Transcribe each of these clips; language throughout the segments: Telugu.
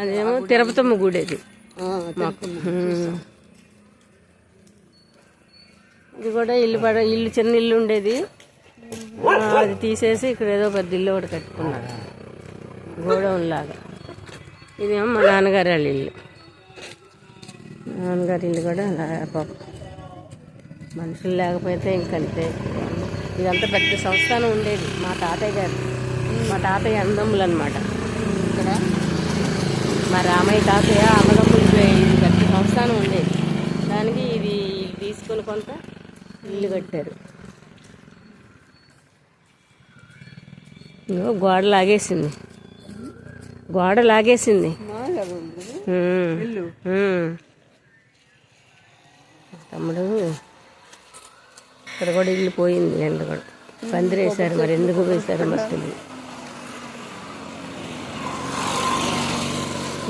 అదేమో తిరుపతమ్మ గుడి అది. ఇది కూడా ఇల్లు పడ ఇల్లు చిన్న ఇల్లు ఉండేది. అది తీసేసి ఇక్కడ ఏదో పెద్ద ఇల్లు ఒకటి కట్టుకున్నారు. గోడౌన్ లాగా ఇదేమో మా నాన్నగారి వాళ్ళ ఇల్లు. నాన్నగారి ఇల్లు కూడా అలా పాపం. మనుషులు లేకపోతే ఇంకంతే. ఇదంతా పెద్ద సంస్థానం ఉండేది. మా తాతయ్య గారు. మా తాతయ్య అందములు అనమాట ఇక్కడ? మా రామయ్య తాతయ్య అమలమ్ములు ఇది పెద్ద సంస్థానం ఉండేది దానికి ఇది తీసుకుని కొంత ఇల్లు కట్టారు. గోడ లాగేసింది. గోడ లాగేసింది. తమ్ముడు ఇక్కడ కూడా ఇల్లు పోయింది ఎండ కూడా పందిరేశారు మరి ఎందుకు వేశారు మరి తెలియదు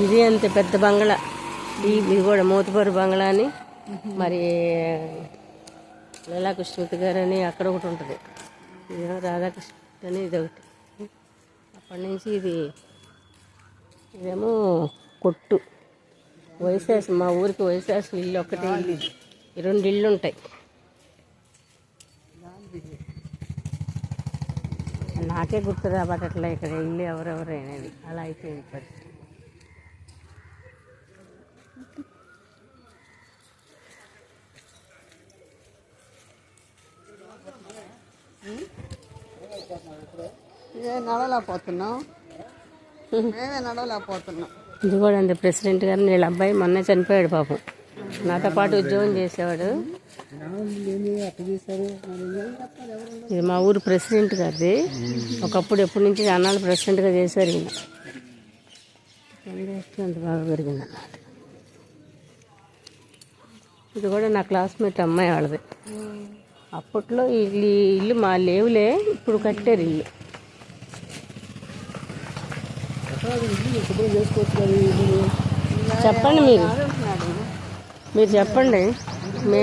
ఇది అంత పెద్ద బంగ్లా. ఇది కూడా మూతపూరు బంగ్లా అని. మరి లీలాకృష్ణమూర్తి గారు అని అక్కడ ఒకటి ఉంటుంది. రాధాకృష్ణ అని ఇది ఒకటి. అప్పటి నుంచి ఇది ఇదేమో కొట్టు. వైశాస్ మా ఊరికి వైశాస్ ఇల్లు ఒకటి. ఇల్లు ఇది. ఈ రెండు ఇల్లు ఉంటాయి. నాకే గుర్తు రాబట్టట్లే ఇక్కడ ఇల్లు ఎవరెవరు అలా అయిపోయింది పరిస్థితి. ఇదే నడవలేకపోతున్నాం. మేమే నడవలేకపోతున్నాం. ఇది కూడా అంతే ప్రెసిడెంట్ గారు వీళ్ళ అబ్బాయి మొన్న చనిపోయాడు పాపం. నాతో పాటు ఉద్యోగం చేసేవాడు. ఇది మా ఊరు ప్రెసిడెంట్ గారిది. ఒకప్పుడు ఎప్పటి నుంచి అన్నాళ్ళు ప్రెసిడెంట్గా చేశారు ఈయన. అంత బాగా పెరిగింది అన్నమాట. ఇది కూడా నా క్లాస్మేట్ అమ్మాయి వాళ్ళది. అప్పట్లో ఇల్లు ఇల్లు మా లేవులే ఇప్పుడు కట్టారు ఇల్లు. చెప్పండి మీరు. మీరు చెప్పండి. మే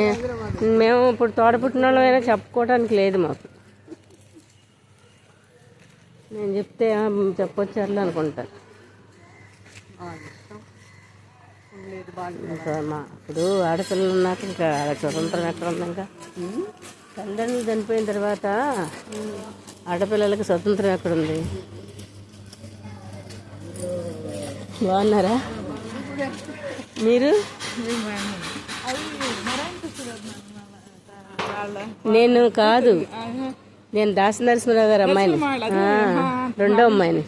మేము ఇప్పుడు తోట పుట్టిన వాళ్ళమైనా చెప్పుకోవడానికి లేదు మాకు. నేను చెప్తే చెప్పొచ్చారు అనుకుంటాను ఇంకా మా ఇప్పుడు ఆడపిల్లలు ఉన్నాక ఇంకా స్వతంత్రం ఎక్కడ ఉంది ఇంకా? తల్లిదండ్రులు చనిపోయిన తర్వాత ఆడపిల్లలకి స్వతంత్రం ఎక్కడుంది బాగున్నారా? మీరు? నేను కాదు. నేను దాసి నరసింహరావు గారు అమ్మాయిని. రెండో అమ్మాయిని.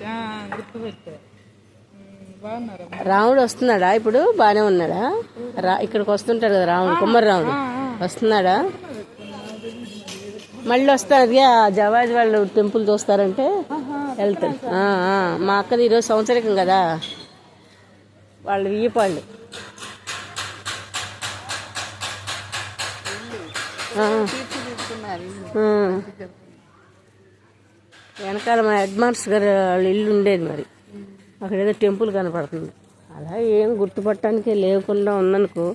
రాముడు వస్తున్నాడా ఇప్పుడు? బాగానే ఉన్నాడా? రా ఇక్కడికి వస్తుంటాడు కదా రాముడు కుమ్మరి రాముడు. వస్తున్నాడా? మళ్ళీ వస్తారు జవాజ్ వాళ్ళు టెంపుల్ చూస్తారంటే వెళ్తారు. మా అక్కది ఈరోజు సంవత్సరికం కదా. వాళ్ళు వీయపాళ్ళు. వెనకాల మా హెడ్ మాస్టర్ గారు వాళ్ళ ఇల్లు ఉండేది మరి. అక్కడ ఏదో టెంపుల్ కనపడుతుంది. అలా ఏం గుర్తుపట్టడానికి లేకుండా ఉందనుకో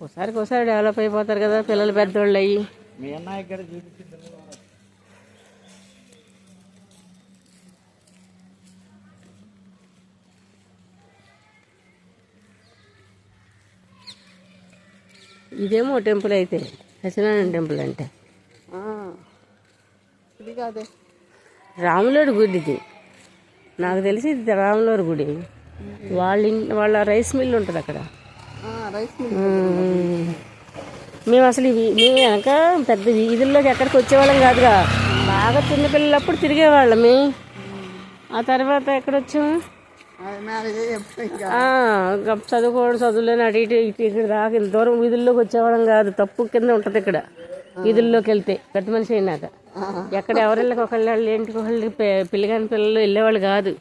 ఒకసారికి ఒకసారి డెవలప్ అయిపోతారు కదా పిల్లలు పెద్దవాళ్ళు అయ్యి. ఇదేమో టెంపుల్ అయితే సత్యనారాయణ టెంపుల్ అంటే. ఆ. ఇది కాదే. రాములోడి గుడి ఇది నాకు తెలిసి ఇది రాములోడి గుడి. వాళ్ళ వాళ్ళ రైస్ మిల్ ఉంటుంది అక్కడ. మ్మ్. అసలు ఇవి- మేము వెనక పెద్ద వీధుల్లోకి ఎక్కడికి వచ్చేవాళ్ళం కాదుగా బాగా చిన్నపిల్లలప్పుడు తిరిగేవాళ్ళమి ఆ తర్వాత ఆ, ఇంకా చదువుకోవడం చదువులేని అటు ఇటు ఇటు ఇక్కడ దాకా ఇంత దూరం వీధుల్లోకి వచ్చేవాళ్ళం కాదు. తప్పు కింద ఉంటుంది ఇక్కడ. వీధుల్లోకి వెళ్తే గట్టి మనిషి అయినాక. ఎక్కడ ఎవరిళ్ళకి ఒకళ్ళు ఇంటికి ఒకళ్ళు పిల్లగాని పిల్లలు వెళ్ళేవాళ్ళు కాదు.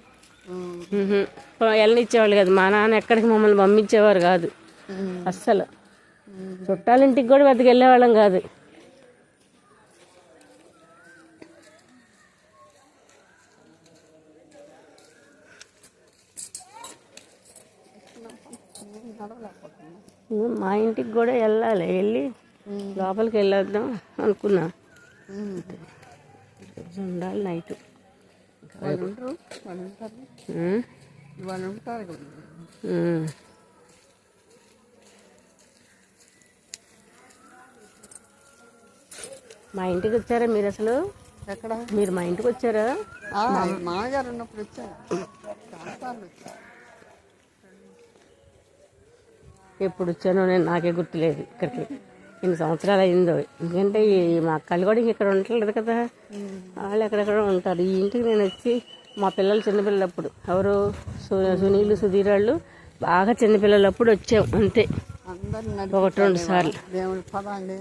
వెళ్ళనిచ్చేవాళ్ళు కాదు. మా నాన్న ఎక్కడికి మమ్మల్ని పంపించేవారు కాదు. ఉమ్. అస్సలు. చుట్టాలింటికి కూడా పెద్దగా వెళ్ళేవాళ్ళం కాదు. మా ఇంటికి కూడా వెళ్ళాలి. వెళ్ళి లోపలికి వెళ్ళొద్దాం అనుకున్నా. ఉండాలి నైట్. ఉంటారు. మా ఇంటికి వచ్చారా మీరు అసలు? ఎక్కడ? మీరు మా ఇంటికి వచ్చారా? మామగారు ఉన్నప్పుడు వచ్చారు. ఎప్పుడు వచ్చానో నేను నాకే గుర్తులేదు ఇక్కడికి. ఎన్ని సంవత్సరాలు అయిందో. ఎందుకంటే ఈ మా అక్కలు కూడా ఇక్కడ ఉండట్లేదు కదా. వాళ్ళు ఎక్కడెక్కడ ఉంటారు. ఈ ఇంటికి నేను వచ్చి మా పిల్లలు చిన్నపిల్లలప్పుడు ఎవరు? సునీలు సుధీర్ వాళ్ళు బాగా చిన్నపిల్లలప్పుడు వచ్చాం. అంతే. అందరు ఒకటి రెండు సార్లు. దేవుడి పదాలు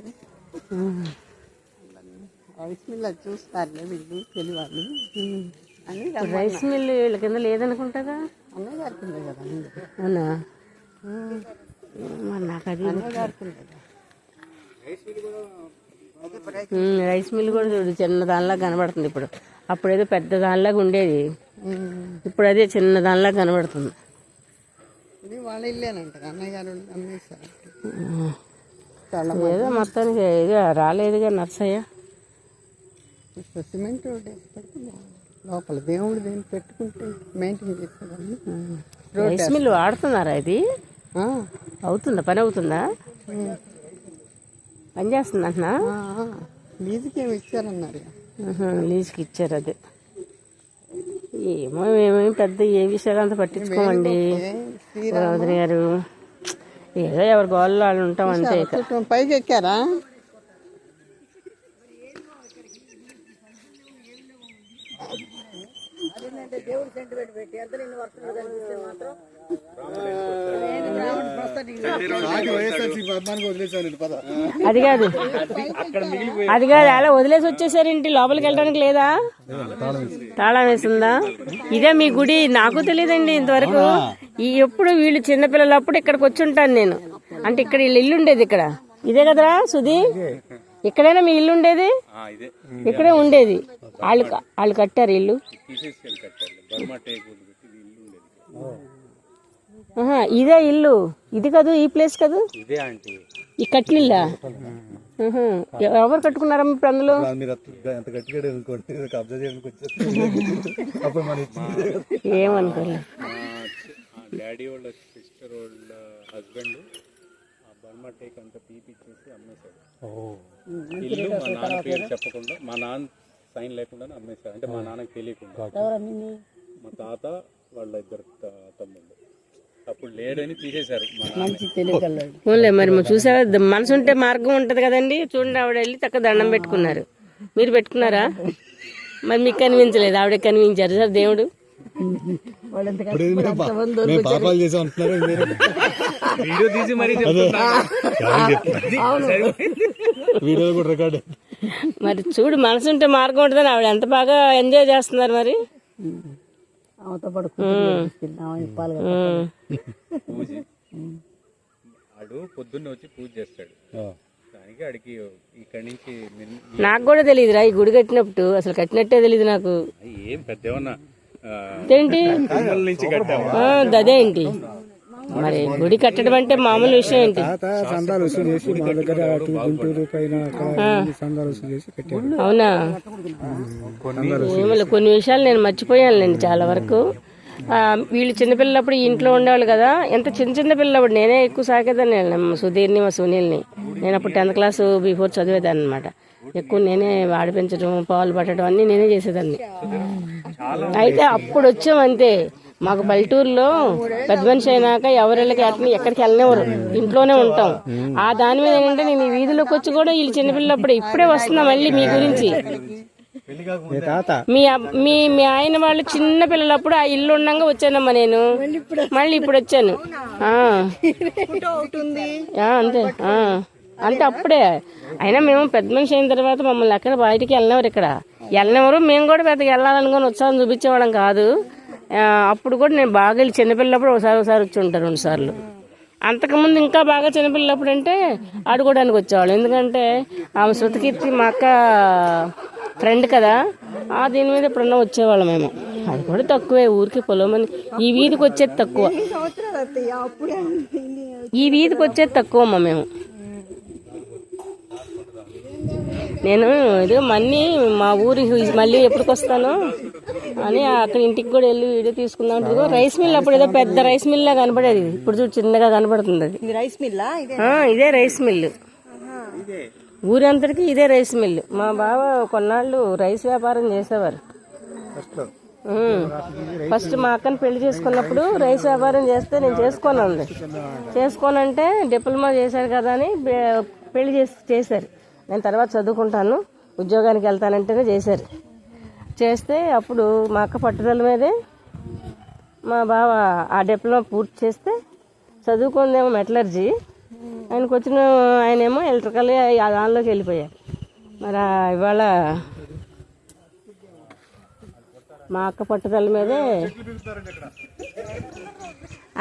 రైస్ మిల్ చూస్తారులే వీళ్ళు రైస్ మిల్ వీళ్ళ కింద కదా ఉంది. అవునా? మరి నాకు అది కదా. రైస్ మిల్ కూడా చూడు చిన్న దానిలా కనబడుతుంది ఇప్పుడు. అప్పుడేదో పెద్ద దానిలాగా ఉండేది. ఇప్పుడు అదే చిన్న దానిలా కనబడుతుంది. ఇది వాళ్ళ ఇల్లేనంట అన్నయ్య గారు అమ్మేశారు. ఉమ్. చాలా ఏదో మొత్తానికి ఇది రాలేదుగా నర్సయ్య. Cement road. లోపల దేవుడు దేని పెట్టుకుంటే మెయింటైన్ చేసేదాన్ని రైస్ మిల్ వాడుతున్నారా ఇది? అవుతుందా? పని అవుతుందా. పని చేస్తుంది అంటున్నా. లీజుకి ఏమి ఇచ్చారన్నారు లీజుకి ఇచ్చారు అది. ఏమో మేమేమి పెద్ద ఏ విషయాలు అంత పట్టించుకోమండి. వదిన గారు ఏదో ఎవరి గోళ్ళు వాళ్ళు ఉంటాం అంతే పైకి ఎక్కారా? అది కాదు. అది కాదు అలా వదిలేసి వచ్చేసారేంటి లోపలికి వెళ్ళడానికి లేదా? తాళం వేసిందా? ఇదే మీ గుడి. నాకు తెలియదండి ఇంతవరకు. ఈ ఎప్పుడు వీళ్ళు చిన్నపిల్లలప్పుడు ఇక్కడికి వచ్చి ఉంటాను నేను. అంటే ఇక్కడ వీళ్ళ ఇల్లు ఉండేది ఇక్కడ. ఇదే కదరా సుధీ? ఇక్కడైనా మీ ఇల్లు ఉండేది? ఇక్కడే ఉండేది. వాళ్ళు వాళ్ళు కట్టారు ఇల్లు. ఇదే ఇల్లు. ఇది కాదు ఈ ప్లేస్ కాదు? ఇదే ఆంటీ. ఈ కట్టినిల్లా ఆహా. ఎవరు కట్టుకున్నారమ్మ ఇప్పుడు అందులో మీరు ఎంత గట్టిగా అనుకోండి కబ్జా చేయడానికి వచ్చేసి అప్పుడు మన ఇచ్చింది ఏమనుకోలే. డాడీ వాళ్ళ సిస్టర్ వాళ్ళ హస్బెండ్ ఆ బర్మా టేక్ అంతా అమ్మేశాడు ఇల్లు మా నాన్న పేరు చెప్పకుండా మా నాన్న సైన్ లేకుండానే అమ్మేశాడు అంటే మా నాన్నకి తెలియకుండా. మా తాత వాళ్ళ ఇద్దరు తమ్ముళ్ళు. అప్పుడు లేడని తీసేశారు మా నాన్న. ఓన్లే మరి చూసారా ద- మనసు ఉంటే మార్గం ఉంటది కదండి. చూడండి ఆవిడ వెళ్ళి చక్కగా దండం పెట్టుకున్నారు. మీరు పెట్టుకున్నారా? మరి మీకు కనిపించలేదు. ఆవిడ కనిపించారు. సార్ దేవుడు. ఇప్పుడు ఇది మేము పా- మేము పాపాలు చేసాం అంటున్నారు మీరు? వీడియో తీసి మరీ వీడియో కూడా రికార్డ్. మరి చూడు మనసు ఉంటే మార్గం ఉంటుందని ఆవిడ ఎంత బాగా ఎంజాయ్ చేస్తున్నారు మరి? ఆమెతో పాటు ఇప్పాలి ఉమ్. పూజ. ఆడు పొద్దున్నే వచ్చి పూజ చేస్తాడు. దానికి ఆడికి ఇక్కడి నుంచి మిన్- నాకు కూడా తెలియదురా ఈ గుడి కట్టినప్పుడు అసలు కట్టినట్టే తెలియదు నాకు. ఏం పెద్ద ఏంటి? తిరుమల మరి గుడి కట్టడం అంటే మామూలు విషయం ఏంటి? సందాలు వసూలు చేసి మా దగ్గర అటు గుంటూరు పైన సందాలు వసూలు చేసి కట్టారు. అవునా? ఏమో కొన్ని విషయాలు నేను మర్చిపోయానులేండి చాలా వరకు. వీళ్ళు చిన్నపిల్లప్పుడు ఇంట్లో ఉండేవాళ్ళు కదా ఎంత చిన్న చిన్న పిల్లప్పుడు నేనే ఎక్కువ మా సుధీర్ని మా సునీల్ని. నేను అప్పుడు టెన్త్ క్లాస్ బిఫోర్ చదివేదాన్ని అనమాట ఎక్కువ నేనే ఆడిపించడం పాలు పట్టడం అన్నీ నేనే చేసేదాన్ని. అయితే అప్పుడు వచ్చాం అంతే మాకు పల్లెటూరులో పెద్ద మనిషి అయినాక ఎవరిళ్ళకి ఎక్కడికి ఎక్కడికి వెళ్ళనివ్వరు. ఇంట్లోనే ఉంటాం. ఆ దాని మీద ఏంటంటే నేను ఈ వీధిలోకి వచ్చి కూడా వీళ్ళు చిన్నపిల్లప్పుడు ఇప్పుడే వస్తున్నా మళ్ళీ మీ గురించి. మీ మీ మీ ఆయన వాళ్ళు చిన్న పిల్లలప్పుడు ఆ ఇల్లు ఉండగా వచ్చానమ్మా నేను. మళ్ళీ ఇప్పుడు వచ్చాను. అంతే. అంతే అప్పుడే. అయినా మేము పెద్ద మనిషి అయిన తర్వాత మమ్మల్ని ఎక్కడ బయటికి వెళ్ళినవారు ఇక్కడ. వెళ్ళినవారు మేము కూడా పెద్దగా వెళ్ళాలనుకుని ఉత్సాహం చూపించేవాళ్ళం కాదు. అప్పుడు కూడా నేను బాగా వెళ్ళి చిన్నపిల్లప్పుడు ఒకసారి ఒకసారి వచ్చి ఉంటాను రెండు సార్లు. అంతకుముందు ఇంకా బాగా చిన్నపిల్లప్పుడు అంటే ఆడుకోవడానికి వచ్చేవాళ్ళం. ఎందుకంటే ఆమె శృతికీర్తి మా అక్క ఫ్రెండ్ కదా ఆ దీని మీద ఎప్పుడన్నా వచ్చేవాళ్ళం మేము. అది కూడా తక్కువే ఊరికి పొలం ఈ వీధికి వచ్చేది తక్కువ. ఈ వీధికి వచ్చేది తక్కువ అమ్మ మేము. నేను ఇది మళ్ళీ మా ఊరి మళ్ళీ ఎప్పటికి వస్తాను అని అక్కడ ఇంటికి కూడా వెళ్ళి వీడియో తీసుకుందాం రైస్ మిల్ అప్పుడు ఏదో పెద్ద రైస్ మిల్ లా కనపడేది. ఇప్పుడు చూడు చిన్నగా కనపడుతుంది అది. ఇది రైస్ మిల్లా? ఇదే? రైస్ మిల్లు ఊరంతటికి ఇదే రైస్ మిల్లు మా బావ కొన్నాళ్ళు రైస్ వ్యాపారం చేసేవారు. ఫస్ట్ మా అక్కని పెళ్ళి చేసుకున్నప్పుడు రైస్ వ్యాపారం చేస్తే నేను చేసుకోను అంది చేసుకోనంటే డిప్లొమా చేశారు కదా అని పెళ్ళి చేసి చేశారు. నేను తర్వాత చదువుకుంటాను. ఉద్యోగానికి వెళ్తానంటేనే చేశారు. చేస్తే అప్పుడు మా అక్క పట్టుదల మీదే మా బావ ఆ డిప్లొమా పూర్తి చేస్తే చదువుకుందేమో మెటలర్జీ. ఆయనకు వచ్చిన ఆయనేమో ఎలక్ట్రికల్ ఆ దానిలోకి వెళ్ళిపోయారు. మరి ఇవాళ మా అక్క పట్టుదల మీదే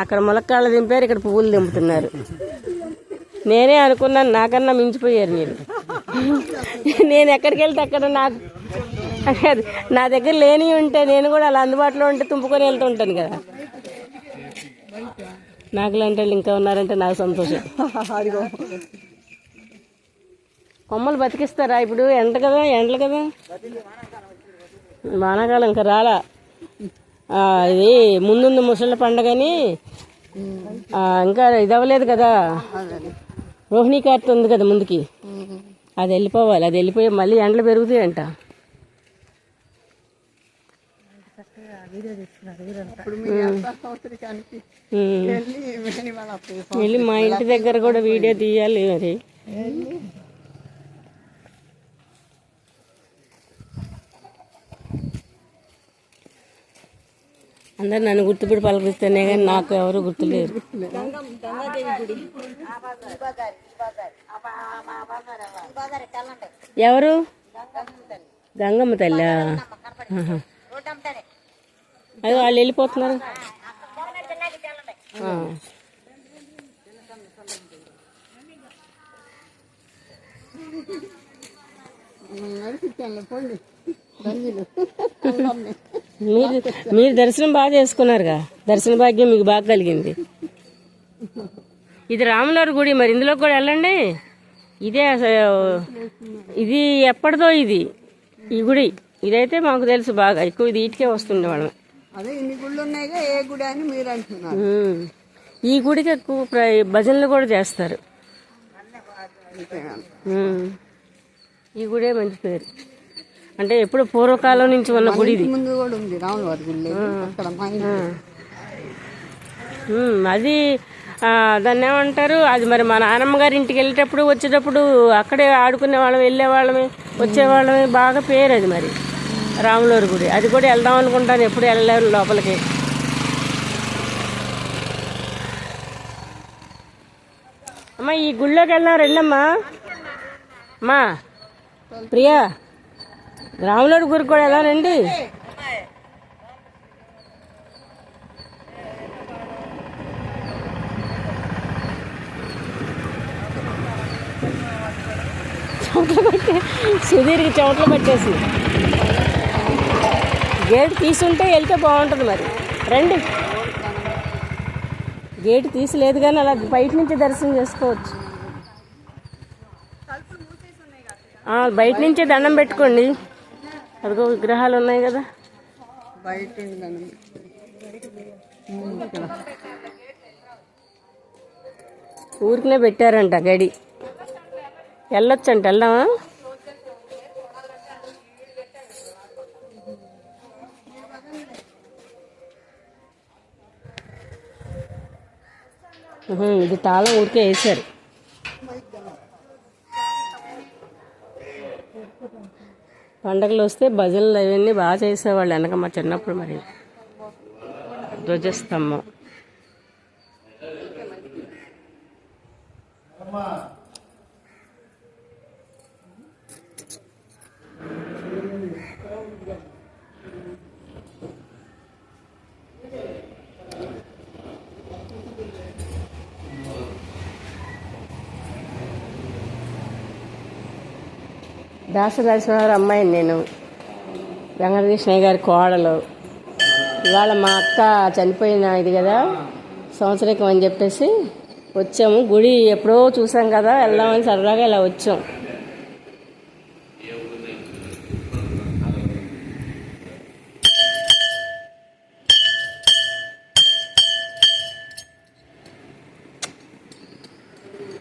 అక్కడ ములక్కాళ్ళు దింపారు ఇక్కడ పువ్వులు దింపుతున్నారు. నేనే అనుకున్నాను నాకన్నా మించిపోయారు మీరు నేను ఎక్కడికి వెళ్తే అక్కడ నాకు కాదు, నా దగ్గర లేని ఉంటే నేను కూడా అలా అందుబాటులో ఉంటే తుంపుకొని వెళ్తుంటాను కదా. నాకు లాంటి వాళ్ళు ఇంకా ఉన్నారంటే నాకు సంతోషం. కొమ్మలు బతికిస్తారా ఇప్పుడు? ఎండ కదా ఎండలు కదా. వానాకాలం ఇంకా రాలా. ఇది ముందుంది ముసళ్ళ పండగని. ఇంకా ఇది అవ్వలేదు కదా. రోహిణీ కార్తె ఉంది కదా ముందుకి. అది వెళ్ళిపోవాలి అది వెళ్ళిపోయి మళ్ళీ ఎండలు పెరుగుతాయంట ఇప్పుడు మీరు ఎంత సంవత్సరానికి ఉమ్. వెళ్ళి మా ఇంటి దగ్గర కూడా వీడియో తీయాలి మరి. అందరు నన్ను గుర్తుపెట్టి పలకరిస్తేనే కానీ నాకు ఎవరు గుర్తులేరు. ఎవరు? గంగమ్మ తల్లి. అది వాళ్ళు వెళ్ళిపోతున్నారు. మీరు మీరు దర్శనం బాగా చేసుకున్నారుగా. దర్శన భాగ్యం మీకు బాగా కలిగింది. ఇది రాములవారి గుడి మరి ఇందులో కూడా వెళ్ళండి. ఇదే ఇది ఎప్పటిదో ఇది ఈ గుడి. ఇదైతే మాకు తెలుసు బాగా ఎక్కువ ఇది ఇటుకే వస్తుండే వాళ్ళం అదే ఇన్ని గుళ్ళు ఉన్నాయిగా ఏ గుడి అని మీరు అంటున్నారు. ఉమ్. ఈ గుడికి ఎక్కువ భజనలు కూడా చేస్తారు. ఈ గుడే మంచి పేరు. అంటే ఎప్పుడు పూర్వకాలం నుంచి ఉన్న గుడి ఇది. ముందు కూడా ఉంది రాములవారి గుడి అక్కడ మా ఇంటి ఉమ్, అది దాన్ని ఏమంటారు? అది మరి మా నాన్నమ్మ గారి ఇంటికి వెళ్ళేటప్పుడు వచ్చేటప్పుడు అక్కడే ఆడుకునే వాళ్ళం వెళ్ళేవాళ్ళమే వచ్చేవాళ్ళమే బాగా పేరు అది మరి. రాములూరి గుడి. అది కూడా వెళ్దాం అనుకుంటాను. ఎప్పుడు వెళ్ళలేరు లోపలికి. అమ్మా ఈ గుళ్ళోకి వెళ్ళాం రెండమ్మా. అమ్మా ప్రియా రాములవారి గుడికి కూడా ఎలా రండి. చెమటలు పట్టే సుధీర్కి చెమటలు పట్టేసి. గేట్ తీసుంటే వెళ్తే బాగుంటుంది మరి. రండి. గేట్ తీసలేదు కానీ అలా బయట నుంచి దర్శనం చేసుకోవచ్చు. బయట నుంచే దండం పెట్టుకోండి. అదిగో విగ్రహాలు ఉన్నాయి కదా. బయట ఊరికినే పెట్టారంట గడి. వెళ్ళొచ్చంట వెళ్దామా? ఇది తాళం ఊరికే వేసారు పండగలు వస్తే భజనలు అవన్నీ బాగా చేసేవాళ్ళు వెనక మా చిన్నప్పుడు మరి. ధ్వజస్తంభం. దాసరాజేశ్వరరావు అమ్మాయిని నేను వెంకటకృష్ణయ్య గారి కోడలు. ఇవాళ మా అక్క చనిపోయిన ఇది కదా సంవత్సరకం అని చెప్పేసి వచ్చాము. గుడి ఎప్పుడో చూసాం కదా వెళ్దామని సరదాగా ఇలా వచ్చాం.